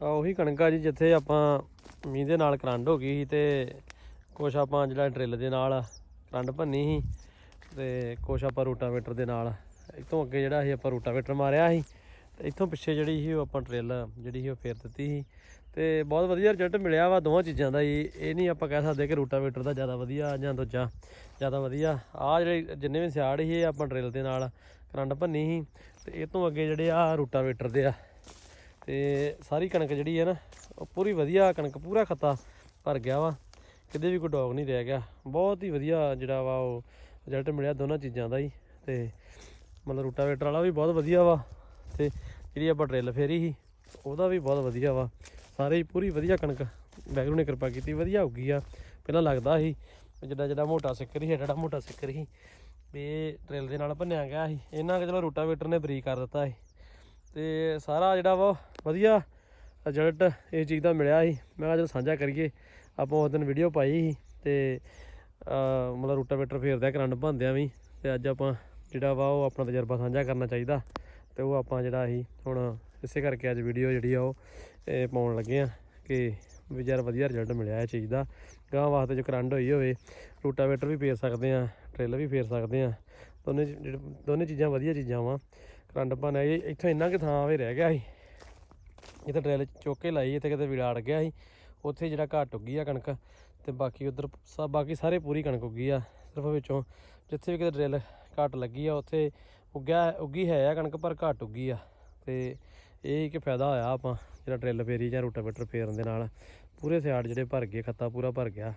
ਆ ਉਹੀ ਕਣਕ ਆ ਜੀ, ਜਿੱਥੇ ਆਪਾਂ ਮੀਂਹ ਦੇ ਨਾਲ ਕਰੰਟ ਹੋ ਗਈ ਸੀ ਤੇ ਕੁਛ ਆਪਾਂ ਜਿਹੜਾ ਡਰਿੱਲ ਦੇ ਨਾਲ ਕਰੰਟ ਭੰਨੀ ਸੀ ਤੇ ਕੁਛ ਆਪਾਂ ਰੋਟਾਵੇਟਰ ਦੇ ਨਾਲ ਇਤੋਂ ਅੱਗੇ ਜਿਹੜਾ ਸੀ ਆਪਾਂ ਰੋਟਾਵੇਟਰ ਮਾਰਿਆ ਸੀ ਤੇ ਇੱਥੋਂ ਪਿੱਛੇ ਜਿਹੜੀ ਸੀ ਉਹ ਆਪਾਂ ਡਰਿੱਲ ਜਿਹੜੀ ਸੀ ਉਹ ਫੇਰ ਦਿੱਤੀ ਸੀ ਤੇ ਬਹੁਤ ਵਧੀਆ ਰਿਜ਼ਲਟ ਮਿਲਿਆ ਵਾ ਦੋਵਾਂ ਚੀਜ਼ਾਂ ਦਾ ਜੀ। ਇਹ ਨਹੀਂ ਆਪਾਂ ਕਹਿ ਸਕਦੇ ਕਿ ਰੋਟਾਵੇਟਰ ਦਾ ਜ਼ਿਆਦਾ ਵਧੀਆ ਜਾਂ ਦੂਜਾ ਜ਼ਿਆਦਾ ਵਧੀਆ। ਆ ਜਿਹੜੇ ਜਿੰਨੇ ਵੀ ਸਿਆੜ ਸੀ, ਇਹ ਆਪਾਂ ਡਰਿੱਲ ਦੇ ਨਾਲ ਕਰੰਟ ਭੰਨੀ ਸੀ ਤੇ ਇਹ ਤੋਂ ਅੱਗੇ ਜਿਹੜੇ ਆ ਰੋਟਾਵੇਟਰ ਦੇ ਆ ਤੇ ਸਾਰੀ ਕਣਕ ਜਿਹੜੀ ਹੈ ਨਾ, ਉਹ ਪੂਰੀ ਵਧੀਆ ਕਣਕ ਪੂਰਾ ਖੱਤਾ ਭਰ ਗਿਆ ਵਾ। ਕਿਤੇ ਵੀ ਕੋਈ ਡੌਗ ਨਹੀਂ ਰਹਿ ਗਿਆ। ਬਹੁਤ ਹੀ ਵਧੀਆ ਜਿਹੜਾ ਵਾ ਉਹ ਰਿਜ਼ਲਟ ਮਿਲਿਆ ਦੋਨਾਂ ਚੀਜ਼ਾਂ ਦਾ ਹੀ। ਤੇ ਮਤਲਬ ਰੂਟਾਵੇਟਰ ਵਾਲਾ ਵੀ ਬਹੁਤ ਵਧੀਆ ਵਾ ਤੇ ਜਿਹੜੀ ਆਪਾਂ ਡਰਿੱਲ ਫੇਰੀ ਸੀ, ਉਹਦਾ ਵੀ ਬਹੁਤ ਵਧੀਆ ਵਾ। ਸਾਰੇ ਪੂਰੀ ਵਧੀਆ ਕਣਕ ਵੈਗਰੂ ਨੇ ਕਿਰਪਾ ਕੀਤੀ, ਵਧੀਆ ਉੱਗੀ ਆ। ਪਹਿਲਾਂ ਲੱਗਦਾ ਸੀ ਜਿੱਦਾਂ ਜਿੱਦਾਂ ਮੋਟਾ ਸਿੱਕਰ ਸੀ ਜਿਹੜਾ ਮੋਟਾ ਸਿੱਕਰ ਸੀ। ਵੀ ਇਹ ਡਰਿੱਲ ਦੇ ਨਾਲ ਭੰਨਿਆ ਗਿਆ ਸੀ। ਇਹਨਾਂ ਕਿ ਚਲੋ ਰੂਟਾਵੇਟਰ ਨੇ ਬਰੀਕ ਕਰ ਦਿੱਤਾ ਸੀ। ਤੇ ਸਾਰਾ ਜਿਹੜਾ ਵਾ, ਵਧੀਆ ਰਿਜ਼ਲਟ ਇਸ ਚੀਜ਼ ਦਾ ਮਿਲਿਆ ਸੀ। ਮੈਂ ਕਿਹਾ ਚਲੋ ਸਾਂਝਾ ਕਰੀਏ। ਆਪਾਂ ਉਸ ਦਿਨ ਵੀਡੀਓ ਪਾਈ ਸੀ ਤੇ ਮਤਲਬ ਰੂਟਾਵੇਟਰ ਫੇਰਦਿਆਂ ਕਰੰਟ ਭੰਦਿਆਂ ਵੀ। ਤੇ ਅੱਜ ਆਪਾਂ ਜਿਹੜਾ ਵਾ ਉਹ ਆਪਣਾ ਤਜਰਬਾ ਸਾਂਝਾ ਕਰਨਾ ਚਾਹੀਦਾ। ਤੇ ਉਹ ਆਪਾਂ ਜਿਹੜਾ ਅਸੀਂ ਹੁਣ ਇਸੇ ਕਰਕੇ ਅੱਜ ਵੀਡੀਓ ਜਿਹੜੀ ਆ ਉਹ ਪਾਉਣ ਲੱਗੇ ਆ ਕਿ ਵੀ ਯਾਰ ਵਧੀਆ ਰਿਜ਼ਲਟ ਮਿਲਿਆ ਇਹ ਚੀਜ਼ ਦਾ। ਗਾਂ ਵਾਸਤੇ ਜੋ ਕਰੰਟ ਹੋਈ ਹੋਵੇ, ਰੂਟਾਵੇਟਰ ਵੀ ਫੇਰ ਸਕਦੇ ਆ ਟ੍ਰੇਲਰ ਵੀ ਫੇਰ ਸਕਦੇ ਆ। ਦੋਨੇ ਚੀ- ਦੋਨੇ ਚੀਜ਼ਾਂ ਵਧੀਆ ਚੀਜ਼ਾਂ ਵਾ। ਕਰੰਟ ਭਾਣਾ ਇਹ ਇੱਥੋਂ ਇੰਨਾ ਕਿ ਥਾਂ ਵੇ ਰਹਿ ਗਿਆ ਸੀ। ਜਿੱਥੇ ਡਰੈਲ ਚੁੱਕ ਕੇ ਲਾਈ, ਇੱਥੇ ਕਿਤੇ ਵੀੜਾ ਅੜ ਗਿਆ ਸੀ। ਉੱਥੇ ਜਿਹੜਾ ਘਾਟ ਉੱਗੀ ਆ ਕਣਕ, ਤੇ ਬਾਕੀ ਉਧਰ ਸਭ ਬਾਕੀ ਸਾਰੇ ਪੂਰੀ ਕਣਕ ਉੱਗੀ ਆ, ਸਿਰਫ ਵਿੱਚੋਂ। ਜਿੱਥੇ ਵੀ ਕਿਤੇ ਡਰੈਲ ਘਾਟ ਲੱਗੀ ਆ, ਉੱਥੇ ਉੱਗਿਆ, ਉੱਗੀ ਹੈ ਆ ਕਣਕ, ਪਰ ਘਾਟ ਉੱਗੀ ਆ। ਤੇ ਇਹ ਇੱਕ ਫਾਇਦਾ ਹੋਇਆ ਆਪਾਂ, ਜਿਹੜਾ ਡਰਿੱਲ ਫੇਰੀ ਜਾਂ ਰੋਟਾਵੇਟਰ ਫੇਰਨ ਦੇ ਨਾਲ। ਪੂਰੇ ਸਿਆੜ ਜਿਹੜੇ ਭਰ ਗਏ, ਖੱਤਾ ਪੂਰਾ ਭਰ ਗਿਆ।